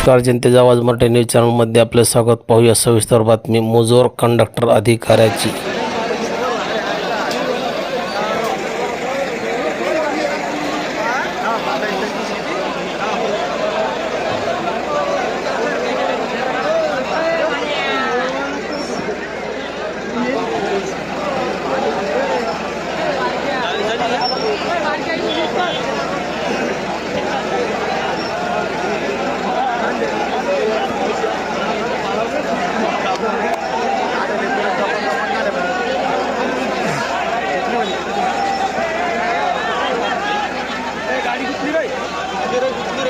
नमस्कार जनतेचा आवाज मराठी न्यूज चॅनलमध्ये आपलं स्वागत. पाहूया सविस्तर बातमी. मुजोर कंडक्टर अधिकाऱ्याची गाडी कुठली रे रे कुठली रे गाडी आलाजी आप दिसली ते ही हॅलो कुठली गाडी इथं गाडी नाही, खाली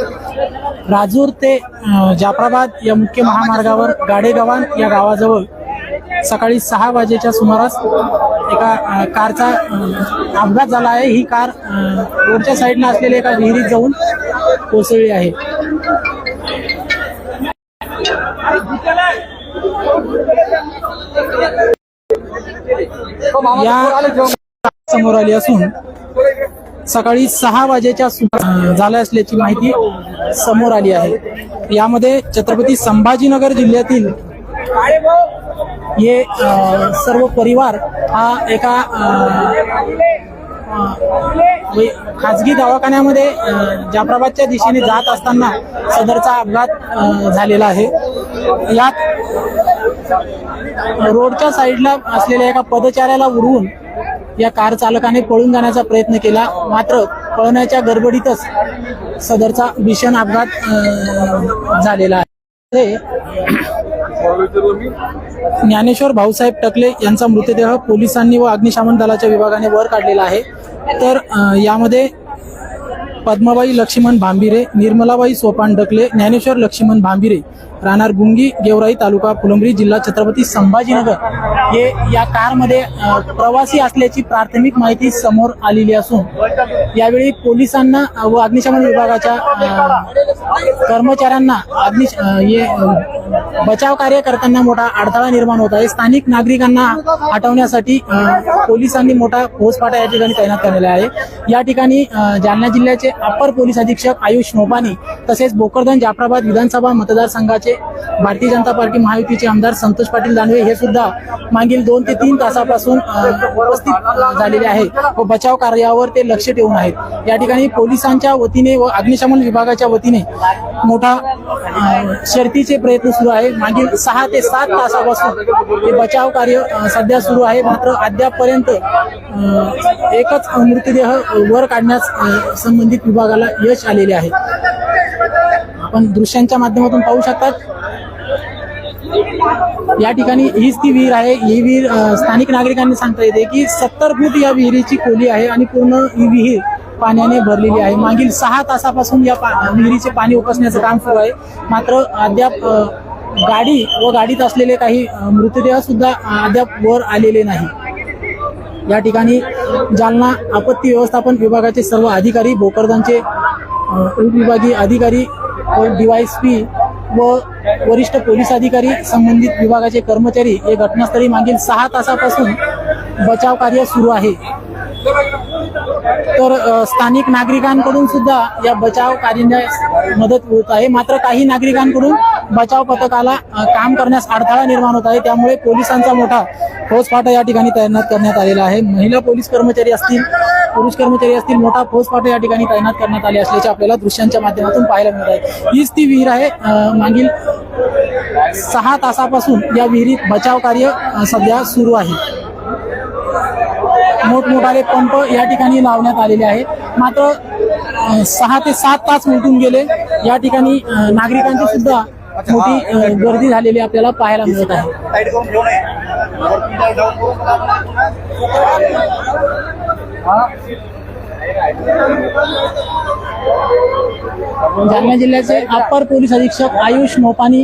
राजूर ते अ, जाफराबाद या मुख्य महामार्गावर गाडेगव्हाण या गावाजवळ सकाळी सहा वाजेच्या सुमारास एका कारचा अपघात झाला आहे. ही कार रोडच्या साईडनं असलेल्या एका विहिरीत जाऊन कोसळली आहे. या समोर आली असून सकाळी सहा वाजेच्या झाल्या असल्याची माहिती समोर आली आहे. यामध्ये छत्रपती संभाजीनगर जिल्ह्यातील हे सर्व परिवार हा एका खाजगी दवाखान्यामध्ये जाफराबादच्या दिशेने जात असताना सदरचा अपघात झालेला आहे. यात रोडच्या साईडला असलेल्या एका पदचाऱ्याला उडवून या कार चालकाने पळून जाण्याचा प्रयत्न केला. मात्र पळण्याच्या गडबडीतच सदरचा भीषण अपघात झालेला आहे. ज्ञानेश्वर भाऊसाहेब टकले यांचा मृतदेह पोलिसांनी व अग्निशमन दलाच्या विभागाने वर काढलेला आहे. तर यामध्ये पद्माबाई लक्ष्मण भांबिरे निर्मलाबाई सोपान डकले ज्ञानेश्वर लक्ष्मण भांबिरे राहणार गुंगी गेवराई तालुका फुलंब्री जिल्हा छत्रपती संभाजीनगर. हे या कारमध्ये प्रवासी असल्याची प्राथमिक माहिती समोर आलेली असून यावेळी पोलिसांना व अग्निशमन विभागाच्या कर्मचाऱ्यांना अग्निश हे बचाव कार्य करताना मोठा अडथळा निर्माण होत आहे. स्थानिक नागरिकांना हटवण्यासाठी पोलिसांनी मोठा घोसपाटा या ठिकाणी तैनात केलेला आहे. या ठिकाणी जालना जिल्ह्याचे अप्पर पोलीस अधीक्षक आयुष नोपानी तसेच भोकरदन जाफराबाद विधानसभा मतदारसंघाचे भारतीय जनता पार्टी महायुतीचे आमदार संतोष पाटील दानवे हे सुद्धा मागील दोन ते तीन तासापासून उपस्थित झालेले आहे व बचाव कार्यावर ते लक्ष ठेवून आहेत. या ठिकाणी पोलिसांच्या वतीने व अग्निशमन विभागाच्या वतीने मोठा शर्तीचे प्रयत्न सुरू आहे. मागील सहा ते सात तासापासून हे बचाव कार्य सध्या सुरू आहे. मात्र अद्यापपर्यंत एकच मृतदेह वर काढण्यास संबंधित विभागाला यश आलेले आहे. आपण दृश्यांच्या माध्यमातून पाहू शकतात. या ठिकाणी हीच ती विहीर आहे. ही विहीर स्थानिक नागरिकांनी सांगता येते की सत्तर फूट या विहिरीची खोली आहे आणि पूर्ण ही विहीर पाण्याने भरलेली आहे. मागील सहा तासापासून या पा- विहिरीचे पाणी उपसण्याचं काम सुरू आहे. मात्र अद्याप गाडी व गाडीत असलेले काही मृतदेह सुद्धा अद्याप वर आलेले नाही. या ठिकाणी जालना आपत्ती व्यवस्थापन विभागाचे सर्व अधिकारी भोकरदांचे उपविभागीय अधिकारी व डीवायएसपी व वरिष्ठ पोलीस अधिकारी संबंधित विभागाचे कर्मचारी हे घटनास्थळी मागील सहा तासापासून बचाव कार्य सुरू आहे. तर स्थानिक नागरिकांकडून सुद्धा या बचाव कार्यास मदत होत आहे. मात्र काही नागरिकांकडून बचाव पथकाला काम करण्यास अडथळा निर्माण होत आहे. त्यामुळे पोलिसांचा मोठा फौजफाटा या ठिकाणी तैनात करण्यात आलेला आहे. महिला पोलीस कर्मचारी असतील पुरुष कर्मचारी असतील मोठा फौजफाटा या ठिकाणी तैनात करण्यात आले असल्याचे आपल्याला दृश्यांच्या माध्यमातून पाहायला मिळत आहे. हीच ती विहीर आहे. मागील सहा तासापासून या विहिरीत बचाव कार्य सध्या सुरू आहे. मोठमोठाले पंप या ठिकाणी लावण्यात आलेले आहेत. मात्र सहा ते सात तास उलटून गेले. या ठिकाणी नागरिकांची सुद्धा मोठी गर्दी झालेली आपल्याला पाहायला मिळत आहे. जालना जिल्ह्याचे अप्पर पोलीस अधीक्षक आयुष मोपानी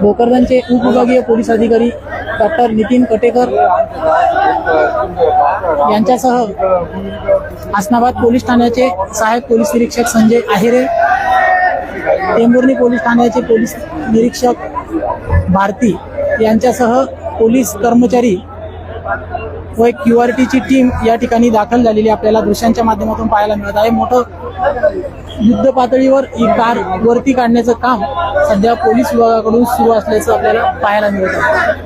भोकरदनचे उपविभागीय पोलीस अधिकारी डॉक्टर नितीन कटेकर यांच्यासह आसनाबाद पोलीस ठाण्याचे सहाय्यक पोलीस निरीक्षक संजय आहिरे टेंबुर्णी पोलीस ठाण्याचे पोलीस निरीक्षक भारती यांच्यासह पोलीस कर्मचारी व एक क्यू आर टीची टीम या ठिकाणी दाखल झालेली आपल्याला दृश्यांच्या माध्यमातून पाहायला मिळत आहे. मोठं युद्ध पातळीवर ही कार वरती काढण्याचं काम सध्या पोलीस विभागाकडून सुरू असल्याचं आपल्याला पाहायला मिळत आहे.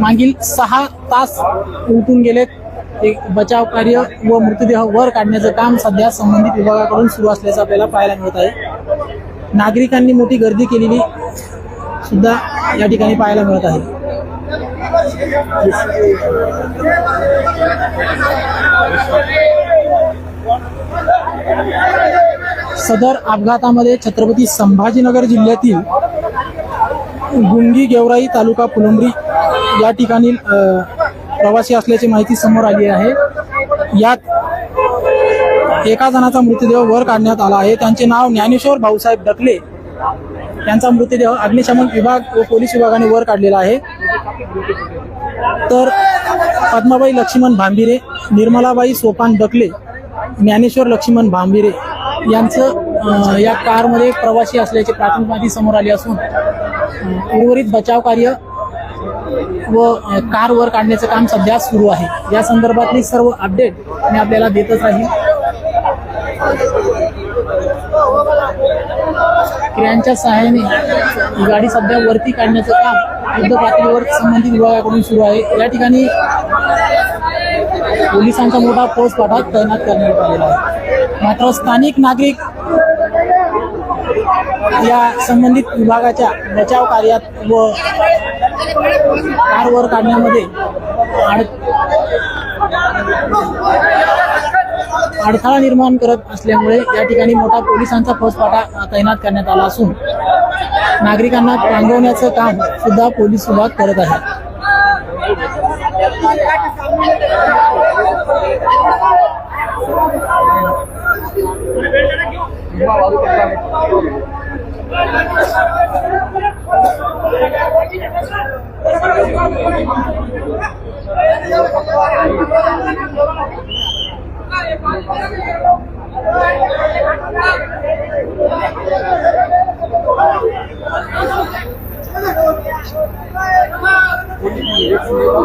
मागील सहा तास उलटून गेलेत. एक बचाव कार्य व मृतदेह वर काढण्याचं काम सध्या संबंधित विभागाकडून सुरू असल्याचं आपल्याला पाहायला मिळत आहे. नागरिकांनी मोठी गर्दी केलेली सुद्धा या ठिकाणी पाहायला मिळत आहे. सदर अपघातामध्ये छत्रपती संभाजीनगर जिल्ह्यातील गुंगी गेवराई तालुका फुलंब्री या ठिकाणी प्रवासी असल्याची माहिती समोर आली आहे. यात एका जणाचा मृतदेह वर काढण्यात आला आहे. त्यांचे नाव ज्ञानेश्वर भाऊसाहेब डकले यांचा मृतदेह अग्निशमन विभाग व पोलीस विभागाने वर काढलेला आहे. तर पद्माबाई लक्ष्मण भांबिरे निर्मलाबाई सोपान डकले ज्ञानेश्वर लक्ष्मण भांबिरे यांचं या कारमध्ये प्रवासी असल्याची प्राथमिक माहिती समोर आली असून उर्वरित बचाव कार्य व कार वर काढण्याचं काम सध्या सुरू आहे. या संदर्भातली सर्व अपडेट मी आपल्याला देतच राहील क्रियांच्या सहाय्याने गाडी सध्या वरती काढण्याचं काम युद्ध पातळीवर संबंधित विभागाकडून सुरू आहे. या ठिकाणी पोलिसांचा मोठा फौजफाटा तैनात करण्यात आलेला आहे. मात्र स्थानिक नागरिक या संबंधित विभागाच्या बचाव कार्यात व कारवर काढण्यामध्ये अडथळा निर्माण करत असल्यामुळे या ठिकाणी मोठा पोलिसांचा फौजफाटा तैनात करण्यात आला असून नागरिकांना पांगवण्याचं काम सुद्धा पोलीस विभाग करत आहे.